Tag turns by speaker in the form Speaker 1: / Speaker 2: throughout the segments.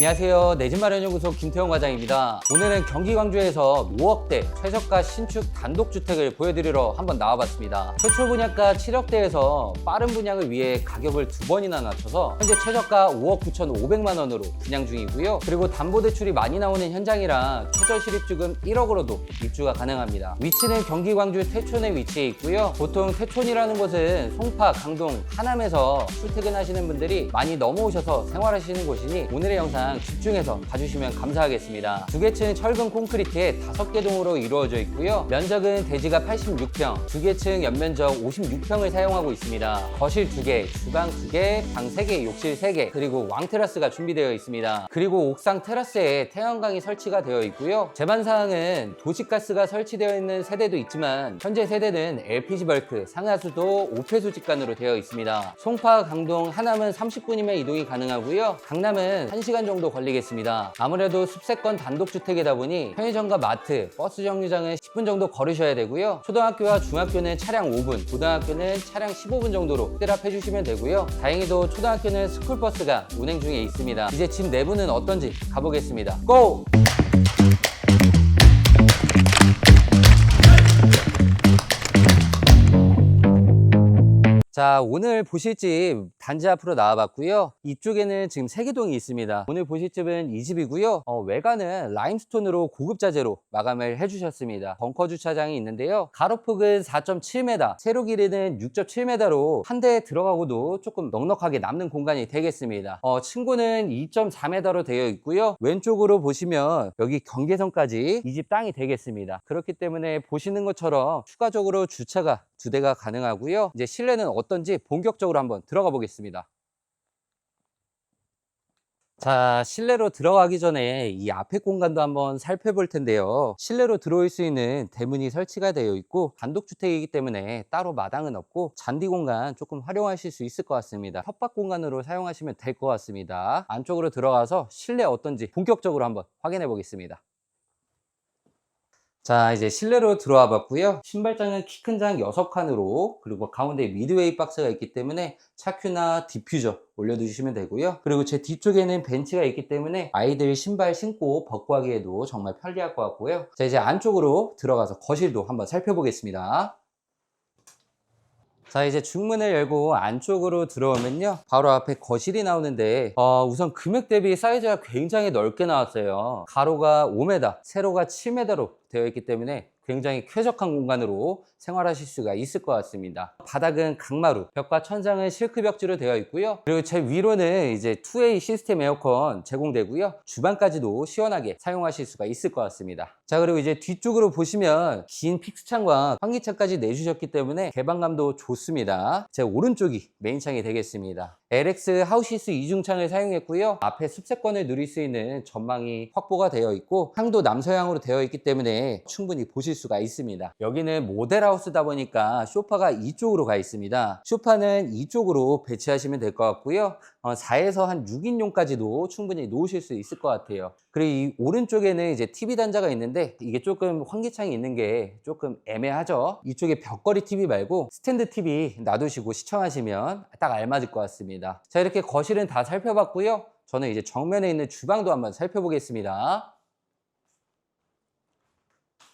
Speaker 1: 안녕하세요. 내 집 마련 연구소 김태형 과장입니다. 오늘은 경기 광주에서 5억대 최저가 신축 단독주택을 보여드리러 한번 나와봤습니다. 최초 분양가 7억대에서 빠른 분양을 위해 가격을 두 번이나 낮춰서 현재 최저가 5억 9,500만 원으로 분양 중이고요. 그리고 담보대출이 많이 나오는 현장이라 최저 실입주금 1억으로도 입주가 가능합니다. 위치는 경기 광주 태촌에 위치해 있고요. 보통 태촌이라는 곳은 송파, 강동, 하남에서 출퇴근하시는 분들이 많이 넘어오셔서 생활하시는 곳이니 오늘의 영상 집중해서 봐주시면 감사하겠습니다. 두 개층 철근 콘크리트에 다섯 개 동으로 이루어져 있고요. 면적은 대지가 86평, 두 개층 연면적 56평을 사용하고 있습니다. 거실 두 개, 주방 두 개, 방 세 개, 욕실 세 개, 그리고 왕 테라스가 준비되어 있습니다. 그리고 옥상 테라스에 태양광이 설치가 되어 있고요. 제반 사항은 도시가스가 설치되어 있는 세대도 있지만 현재 세대는 LPG 벌크, 상하수도 5폐수 직관으로 되어 있습니다. 송파, 강동, 하남은 30분이면 이동이 가능하고요. 강남은 1시간 정도 걸리겠습니다. 아무래도 습세권 단독주택이다 보니 편의점과 마트, 버스 정류장은 10분 정도 걸으셔야 되고요. 초등학교와 중학교는 차량 5분, 고등학교는 차량 15분 정도로 뜰합해 주시면 되고요. 다행히도 초등학교는 스쿨버스가 운행 중에 있습니다. 이제 집 내부는 어떤지 가보겠습니다. 고! 자, 오늘 보실 집 단지 앞으로 나와봤고요. 이쪽에는 지금 세개동이 있습니다. 오늘 보실 집은 이 집이고요. 어, 외관은 라임스톤으로 고급 자재로 마감을 해주셨습니다. 벙커 주차장이 있는데요. 가로폭은 4.7m, 세로 길이는 6.7m로 한 대 들어가고도 조금 넉넉하게 남는 공간이 되겠습니다. 어, 층고는 2.4m로 되어 있고요. 왼쪽으로 보시면 여기 경계선까지 이 집 땅이 되겠습니다. 그렇기 때문에 보시는 것처럼 추가적으로 주차가 두 대가 가능하고요. 이제 실내는 어떤지 본격적으로 한번 들어가 보겠습니다. 자, 실내로 들어가기 전에 이 앞에 공간도 한번 살펴볼 텐데요. 실내로 들어올 수 있는 대문이 설치가 되어 있고 단독주택이기 때문에 따로 마당은 없고 잔디 공간 조금 활용하실 수 있을 것 같습니다. 텃밭 공간으로 사용하시면 될 것 같습니다. 안쪽으로 들어가서 실내 어떤지 본격적으로 한번 확인해 보겠습니다. 자, 이제 실내로 들어와 봤고요. 신발장은 키 큰 장 6칸으로 그리고 가운데 미드웨이 박스가 있기 때문에 차큐나 디퓨저 올려두시면 되고요. 그리고 제 뒤쪽에는 벤치가 있기 때문에 아이들 신발 신고 벗고 하기에도 정말 편리할 것 같고요. 자, 이제 안쪽으로 들어가서 거실도 한번 살펴보겠습니다. 자 이제 중문을 열고 안쪽으로 들어오면요. 바로 앞에 거실이 나오는데 어, 우선 금액 대비 사이즈가 굉장히 넓게 나왔어요. 가로가 5m 세로가 7m로 되어 있기 때문에 굉장히 쾌적한 공간으로 생활하실 수가 있을 것 같습니다. 바닥은 강마루, 벽과 천장은 실크 벽지로 되어 있고요. 그리고 제 위로는 이제 2A 시스템 에어컨 제공되고요. 주방까지도 시원하게 사용하실 수가 있을 것 같습니다. 자, 그리고 이제 뒤쪽으로 보시면 긴 픽스창과 환기창까지 내주셨기 때문에 개방감도 좋습니다. 제 오른쪽이 메인창이 되겠습니다. LX 하우시스 이중창을 사용했고요. 앞에 습세권을 누릴 수 있는 전망이 확보가 되어 있고 향도 남서향으로 되어 있기 때문에 충분히 보실 수가 있습니다. 여기는 모델하우스다 보니까 소파가 이쪽으로 가 있습니다. 소파는 이쪽으로 배치하시면 될 것 같고요. 어, 4에서 한 6인용까지도 충분히 놓으실 수 있을 것 같아요. 그리고 이 오른쪽에는 이제 TV 단자가 있는데 이게 조금 환기창이 있는 게 조금 애매하죠. 이쪽에 벽걸이 TV 말고 스탠드 TV 놔두시고 시청하시면 딱 알맞을 것 같습니다. 자 이렇게 거실은 다 살펴봤고요. 저는 이제 정면에 있는 주방도 한번 살펴보겠습니다.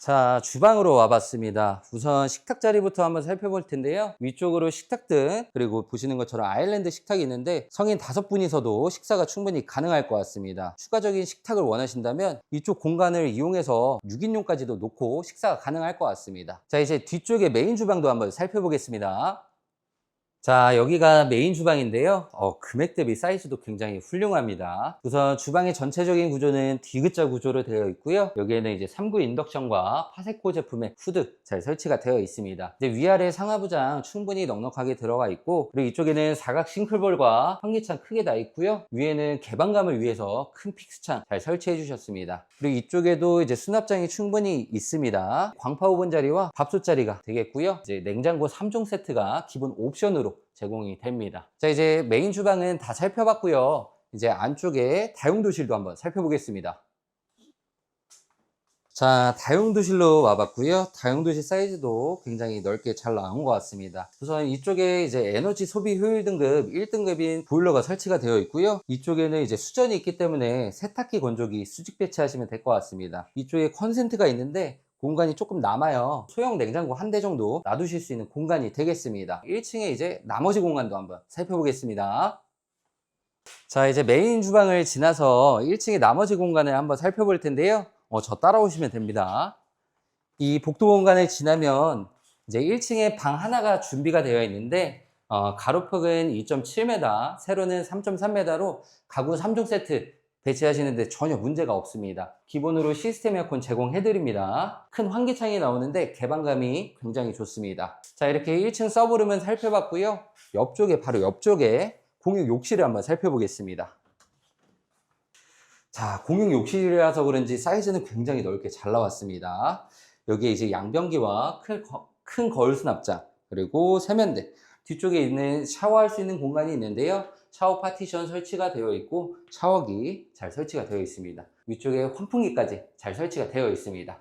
Speaker 1: 자, 주방으로 와봤습니다. 우선 식탁 자리부터 한번 살펴볼 텐데요. 위쪽으로 식탁등, 그리고 보시는 것처럼 아일랜드 식탁이 있는데 성인 다섯 분이서도 식사가 충분히 가능할 것 같습니다. 추가적인 식탁을 원하신다면 이쪽 공간을 이용해서 6인용까지도 놓고 식사가 가능할 것 같습니다. 자, 이제 뒤쪽에 메인 주방도 한번 살펴보겠습니다. 자, 여기가 메인 주방인데요. 어, 금액 대비 사이즈도 굉장히 훌륭합니다. 우선 주방의 전체적인 구조는 디귿자 구조로 되어 있고요. 여기에는 이제 3구 인덕션과 파세코 제품의 후드 잘 설치가 되어 있습니다. 이제 위아래 상하부장 충분히 넉넉하게 들어가 있고, 그리고 이쪽에는 사각 싱크볼과 환기창 크게 나 있고요. 위에는 개방감을 위해서 큰 픽스창 잘 설치해 주셨습니다. 그리고 이쪽에도 이제 수납장이 충분히 있습니다. 광파 오븐 자리와 밥솥 자리가 되겠고요. 이제 냉장고 3종 세트가 기본 옵션으 로 제공이 됩니다. 자, 이제 메인 주방은 다 살펴봤고요. 이제 안쪽에 다용도실도 한번 살펴보겠습니다. 자, 다용도실로 와봤고요. 다용도실 사이즈도 굉장히 넓게 잘 나온 것 같습니다. 우선 이쪽에 이제 에너지 소비 효율 등급 1등급인 보일러가 설치가 되어 있고요. 이쪽에는 이제 수전이 있기 때문에 세탁기 건조기 수직 배치하시면 될 것 같습니다. 이쪽에 컨센트가 있는데 공간이 조금 남아요. 소형 냉장고 한 대 정도 놔두실 수 있는 공간이 되겠습니다. 1층에 이제 나머지 공간도 한번 살펴보겠습니다. 자, 이제 메인 주방을 지나서 1층의 나머지 공간을 한번 살펴볼 텐데요. 어, 저 따라오시면 됩니다. 이 복도 공간을 지나면 이제 1층에 방 하나가 준비가 되어 있는데 어, 가로폭은 2.7m, 세로는 3.3m로 가구 3종 세트 배치하시는데 전혀 문제가 없습니다. 기본으로 시스템 에어컨 제공해드립니다. 큰 환기창이 나오는데 개방감이 굉장히 좋습니다. 자 이렇게 1층 서브룸은 살펴봤고요. 옆쪽에 바로 옆쪽에 공용 욕실을 한번 살펴보겠습니다. 자, 공용 욕실이라서 그런지 사이즈는 굉장히 넓게 잘 나왔습니다. 여기에 이제 양변기와 큰, 거- 큰 거울 수납장, 그리고 세면대, 뒤쪽에 있는 샤워할 수 있는 공간이 있는데요. 샤워 파티션 설치가 되어 있고, 샤워기 잘 설치가 되어 있습니다. 위쪽에 환풍기까지 잘 설치가 되어 있습니다.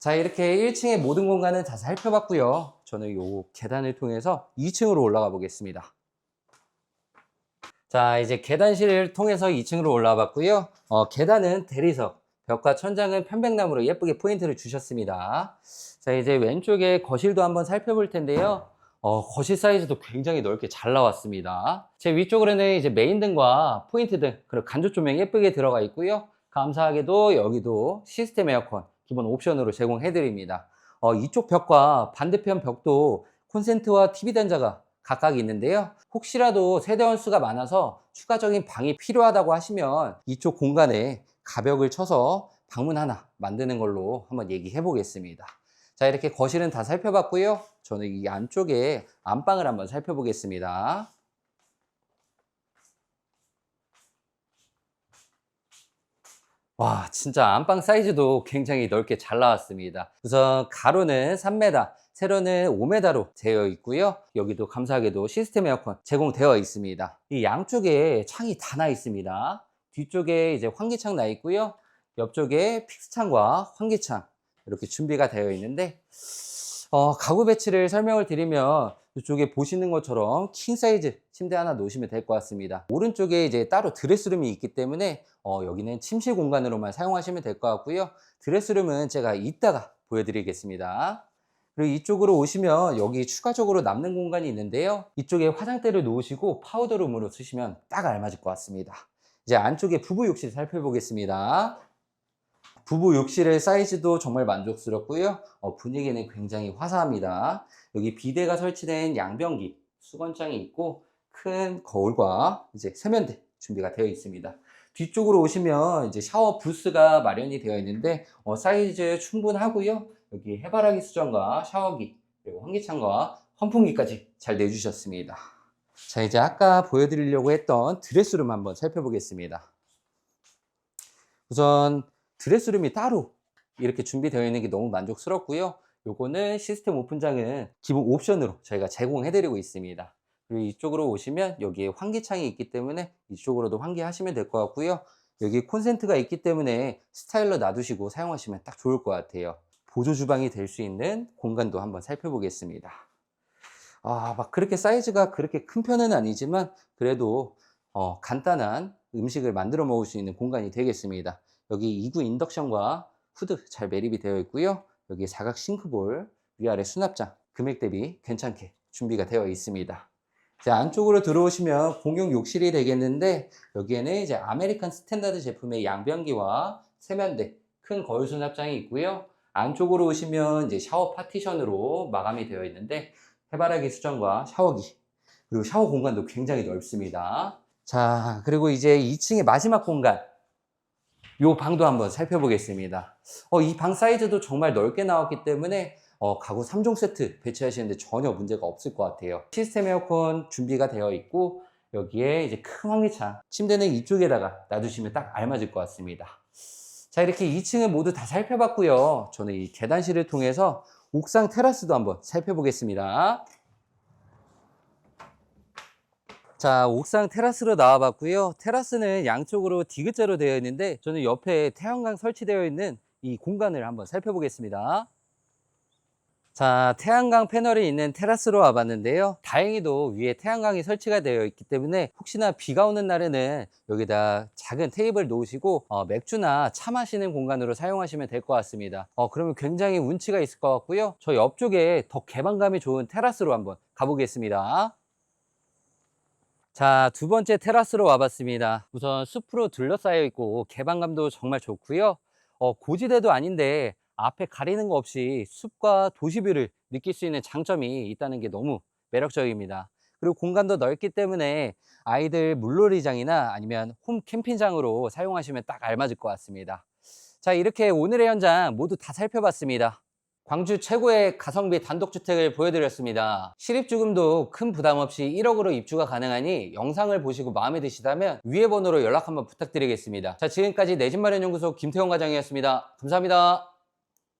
Speaker 1: 자, 이렇게 1층의 모든 공간은 다 살펴봤고요. 저는 이 계단을 통해서 2층으로 올라가 보겠습니다. 자, 이제 계단실을 통해서 2층으로 올라와 봤고요. 어, 계단은 대리석, 벽과 천장은 편백나무로 예쁘게 포인트를 주셨습니다. 자, 이제 왼쪽에 거실도 한번 살펴볼 텐데요. 어, 거실 사이즈도 굉장히 넓게 잘 나왔습니다. 제 위쪽으로는 이제 메인 등과 포인트 등, 그리고 간접 조명 예쁘게 들어가 있고요. 감사하게도 여기도 시스템 에어컨 기본 옵션으로 제공해 드립니다. 어, 이쪽 벽과 반대편 벽도 콘센트와 TV 단자가 각각 있는데요. 혹시라도 세대원 수가 많아서 추가적인 방이 필요하다고 하시면 이쪽 공간에 가벽을 쳐서 방문 하나 만드는 걸로 한번 얘기해 보겠습니다. 자, 이렇게 거실은 다 살펴봤고요. 저는 이 안쪽에 안방을 한번 살펴보겠습니다. 와, 진짜 안방 사이즈도 굉장히 넓게 잘 나왔습니다. 우선 가로는 3m, 세로는 5m로 되어 있고요. 여기도 감사하게도 시스템 에어컨 제공되어 있습니다. 이 양쪽에 창이 다 나 있습니다. 뒤쪽에 이제 환기창 나 있고요. 옆쪽에 픽스창과 환기창 이렇게 준비가 되어 있는데 어, 가구 배치를 설명을 드리면 이쪽에 보시는 것처럼 킹 사이즈 침대 하나 놓으시면 될 것 같습니다. 오른쪽에 이제 따로 드레스룸이 있기 때문에 어, 여기는 침실 공간으로만 사용하시면 될 것 같고요. 드레스룸은 제가 이따가 보여드리겠습니다. 그리고 이쪽으로 오시면 여기 추가적으로 남는 공간이 있는데요. 이쪽에 화장대를 놓으시고 파우더룸으로 쓰시면 딱 알맞을 것 같습니다. 이제 안쪽에 부부 욕실 살펴보겠습니다. 부부 욕실의 사이즈도 정말 만족스럽고요. 어, 분위기는 굉장히 화사합니다. 여기 비대가 설치된 양변기, 수건장이 있고 큰 거울과 이제 세면대 준비가 되어 있습니다. 뒤쪽으로 오시면 이제 샤워 부스가 마련이 되어 있는데 어, 사이즈 충분하고요. 여기 해바라기 수전과 샤워기 그리고 환기창과 환풍기까지 잘 내주셨습니다. 자 이제 아까 보여드리려고 했던 드레스룸 한번 살펴보겠습니다. 우선 드레스룸이 따로 이렇게 준비되어 있는 게 너무 만족스럽고요. 요거는 시스템 오픈장은 기본 옵션으로 저희가 제공해드리고 있습니다. 그리고 이쪽으로 오시면 여기에 환기창이 있기 때문에 이쪽으로도 환기하시면 될 것 같고요. 여기 콘센트가 있기 때문에 스타일러 놔두시고 사용하시면 딱 좋을 것 같아요. 보조 주방이 될 수 있는 공간도 한번 살펴보겠습니다. 아, 막 그렇게 사이즈가 그렇게 큰 편은 아니지만 그래도 어, 간단한 음식을 만들어 먹을 수 있는 공간이 되겠습니다. 여기 2구 인덕션과 후드 잘 매립이 되어 있고요. 여기 사각 싱크볼, 위아래 수납장, 금액 대비 괜찮게 준비가 되어 있습니다. 자, 안쪽으로 들어오시면 공용 욕실이 되겠는데 여기에는 이제 아메리칸 스탠다드 제품의 양변기와 세면대, 큰 거울 수납장이 있고요. 안쪽으로 오시면 이제 샤워 파티션으로 마감이 되어 있는데 해바라기 수전과 샤워기 그리고 샤워 공간도 굉장히 넓습니다. 자, 그리고 이제 2층의 마지막 공간 요 방도 한번 살펴보겠습니다. 어, 이 방 사이즈도 정말 넓게 나왔기 때문에 어, 가구 3종 세트 배치하시는데 전혀 문제가 없을 것 같아요. 시스템 에어컨 준비가 되어 있고 여기에 이제 큰 환기창 침대는 이쪽에다가 놔두시면 딱 알맞을 것 같습니다. 자 이렇게 2층을 모두 다 살펴봤고요. 저는 이 계단실을 통해서 옥상 테라스도 한번 살펴보겠습니다. 자, 옥상 테라스로 나와 봤고요. 테라스는 양쪽으로 디귿자로 되어 있는데 저는 옆에 태양광 설치되어 있는 이 공간을 한번 살펴보겠습니다. 자, 태양광 패널이 있는 테라스로 와봤는데요. 다행히도 위에 태양광이 설치가 되어 있기 때문에 혹시나 비가 오는 날에는 여기다 작은 테이블 놓으시고 어, 맥주나 차 마시는 공간으로 사용하시면 될 것 같습니다. 어, 그러면 굉장히 운치가 있을 것 같고요. 저 옆쪽에 더 개방감이 좋은 테라스로 한번 가보겠습니다. 자, 두 번째 테라스로 와봤습니다. 우선 숲으로 둘러싸여 있고 개방감도 정말 좋고요. 어, 고지대도 아닌데 앞에 가리는 거 없이 숲과 도시뷰를 느낄 수 있는 장점이 있다는 게 너무 매력적입니다. 그리고 공간도 넓기 때문에 아이들 물놀이장이나 아니면 홈 캠핑장으로 사용하시면 딱 알맞을 것 같습니다. 자, 이렇게 오늘의 현장 모두 다 살펴봤습니다. 광주 최고의 가성비 단독주택을 보여드렸습니다. 실입주금도 큰 부담 없이 1억으로 입주가 가능하니 영상을 보시고 마음에 드시다면 위에 번호로 연락 한번 부탁드리겠습니다. 자, 지금까지 내 집 마련 연구소 김태형 과장이었습니다. 감사합니다.